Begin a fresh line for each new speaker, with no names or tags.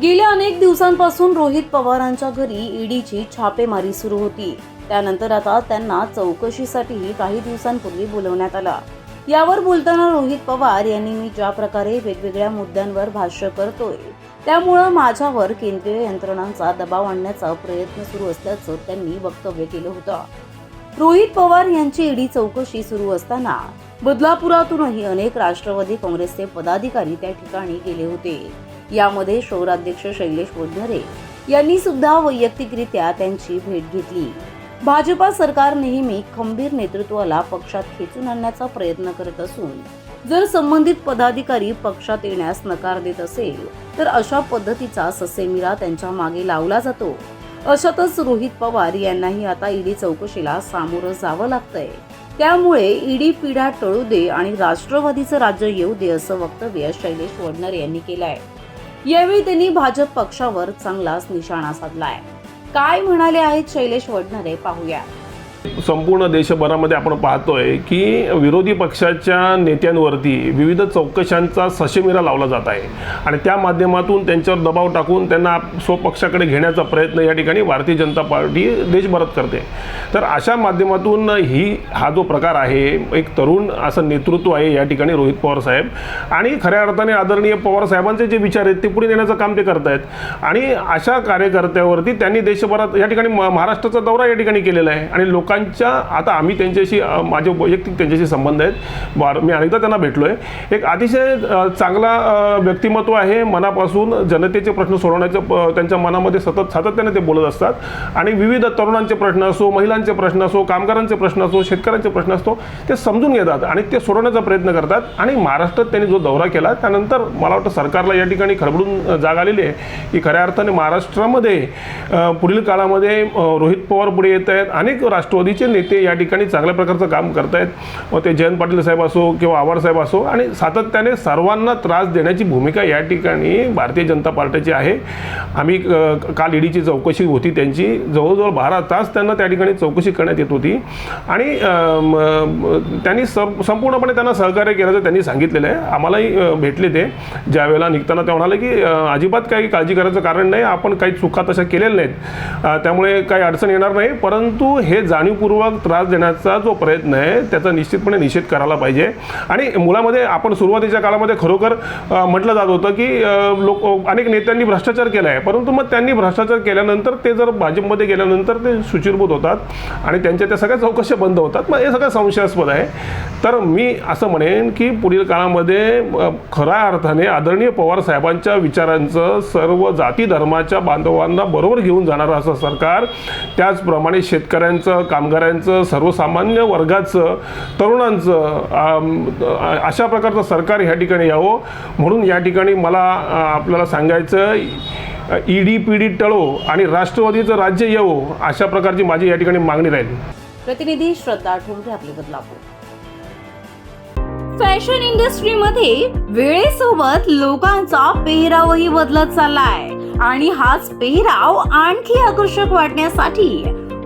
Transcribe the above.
गेल्या अनेक दिवसांपासून रोहित पवारांच्या घरी ईडीची छापेमारी सुरू होती. त्यानंतर आता त्यांना चौकशीसाठीही काही दिवसांपूर्वी बोलवण्यात आलं. यावर बोलताना रोहित पवार यांनी मी ज्या प्रकारे वेगवेगळ्या मुद्द्यांवर भाष्य करतोय त्यामुळं माझ्यावर केंद्रीय यंत्रणांचा दबाव आणण्याचा प्रयत्न सुरू असल्याचं त्यांनी वक्तव्य केलं होतं. रोहित पवार यांची ईडी चौकशी सुरू असताना बदलापुरातूनही अनेक राष्ट्रवादी काँग्रेसचे पदाधिकारी त्या ठिकाणी गेले होते. यामध्ये शहराध्यक्ष शैलेश वडनरे यांनी सुद्धा वैयक्तिकरित्या त्यांची भेट घेतली. भाजपा सरकार नेहमी खंबीर नेतृत्वाला पक्षात खेचून आणण्याचा प्रयत्न करत असून जर संबंधित पदाधिकारी पक्षात येण्यास नकार देत असेल तर अशा पद्धतीचा ससेमिरा त्यांच्या मागे लावला जातो. अशातच रोहित पवार यांनाही आता ईडी चौकशीला सामोरं जावं लागतंय. त्यामुळे ईडी पिढा टळू दे आणि राष्ट्रवादीचं राज्य येऊ दे असं वक्तव्य शैलेश वडनर यांनी केलं आहे यावेळी त्यांनी भाजप पक्षावर चांगलाच निशाणा साधलाय. काय म्हणाले आहेत शैलेश वडनरे पाहूया.
संपूर्ण देशभरामध्ये आपण पाहतोय की विरोधी पक्षाच्या नेत्यांवरती विविध चौकशांचा सशमिरा लावला जात आहे. आणि त्या माध्यमातून त्यांच्यावर दबाव टाकून त्यांना स्वपक्षाकडे घेण्याचा प्रयत्न या ठिकाणी भारतीय जनता पार्टी देशभरात करते. तर अशा माध्यमातून ही हा जो प्रकार आहे एक तरुण असं नेतृत्व आहे या ठिकाणी रोहित पवार साहेब. आणि खऱ्या अर्थाने आदरणीय पवार साहेबांचे जे विचार आहेत ते पुढे नेण्याचं काम ते करत आहेत आणि अशा कार्यकर्त्यावरती त्यांनी देशभरात या ठिकाणी महाराष्ट्राचा दौरा या ठिकाणी केलेला आहे. आणि लोक लोकांच्या आता आम्ही त्यांच्याशी माझे वैयक्तिक त्यांच्याशी संबंध आहेत. वार मी अनेकदा त्यांना भेटलो आहे एक अतिशय चांगला व्यक्तिमत्व आहे मनापासून जनतेचे प्रश्न सोडवण्याचं त्यांच्या मनामध्ये सतत सातत्याने ते बोलत असतात. आणि विविध तरुणांचे प्रश्न असो महिलांचे प्रश्न असो कामगारांचे प्रश्न असो शेतकऱ्यांचे प्रश्न असतो ते समजून घेतात आणि ते सोडवण्याचा प्रयत्न करतात. आणि महाराष्ट्रात त्यांनी जो दौरा केला त्यानंतर मला वाटतं सरकारला या ठिकाणी खडबडून जाग आलेली आहे की खऱ्या अर्थाने महाराष्ट्रामध्ये पुढील काळामध्ये रोहित पवार पुढे येत आहेत. अनेक मोदीचे नेते या ठिकाणी चांगल्या प्रकारचं काम करत आहेत मग ते जयंत पाटील साहेब असो किंवा आव्हाड साहेब असो आणि सातत्याने सर्वांना त्रास देण्याची भूमिका या ठिकाणी भारतीय जनता पार्टीची आहे. आम्ही काल ईडीची चौकशी होती त्यांची. जवळजवळ बारा तास त्यांना त्या ठिकाणी चौकशी करण्यात येत होती. आणि त्यांनी सं संपूर्णपणे त्यांना सहकार्य केल्याचं त्यांनी सांगितलेलं आहे. आम्हालाही भेटले ते. ज्या वेळेला निघताना ते म्हणाले की अजिबात काही काळजी करायचं कारण नाही. आपण काही चुका तशा केलेल्या नाहीत. त्यामुळे काही अडचण येणार नाही. परंतु हे जाणीव जाणीवपूर्वक त्रास देण्याचा जो प्रयत्न आहे त्याचा निश्चितपणे निषेध करायला पाहिजे. आणि मुलामध्ये आपण सुरुवातीच्या काळामध्ये खरोखर म्हटलं जात होतं की लोक अनेक नेत्यांनी भ्रष्टाचार केला आहे परंतु मग त्यांनी भ्रष्टाचार केल्यानंतर ते जर भाजपमध्ये गेल्यानंतर ते सुचिरभूत होतात आणि त्यांच्या त्या सगळ्या चौकशा बंद होतात मग हे सगळं संशयास्पद आहे. तर मी असं म्हणेन की पुढील काळामध्ये खऱ्या अर्थाने आदरणीय पवार साहेबांच्या विचारांचं सर्व जाती धर्माच्या बांधवांना बरोबर घेऊन जाणारं असं सरकार त्याचप्रमाणे शेतकऱ्यांचं कामगारांचं सर्वसामान्य वर्गाचं तरुणांचं अशा प्रकारचं सरकार ह्या ठिकाणी यावं. म्हणून या ठिकाणी मला आपल्याला सांगायचं ईडी पीडी टळो आणि राष्ट्रवादीचं राज्य येवो अशा प्रकारची माझी या ठिकाणी मागणी राहील.
प्रतिनिधी श्रद्धा ठोंबरे आपले बदलापूर. फॅशन इंडस्ट्रीमध्ये वेळेसोबत लोकांचा पेहरावही बदलत चाललाय. आणि हाच पेहराव आणखी आकर्षक वाटण्यासाठी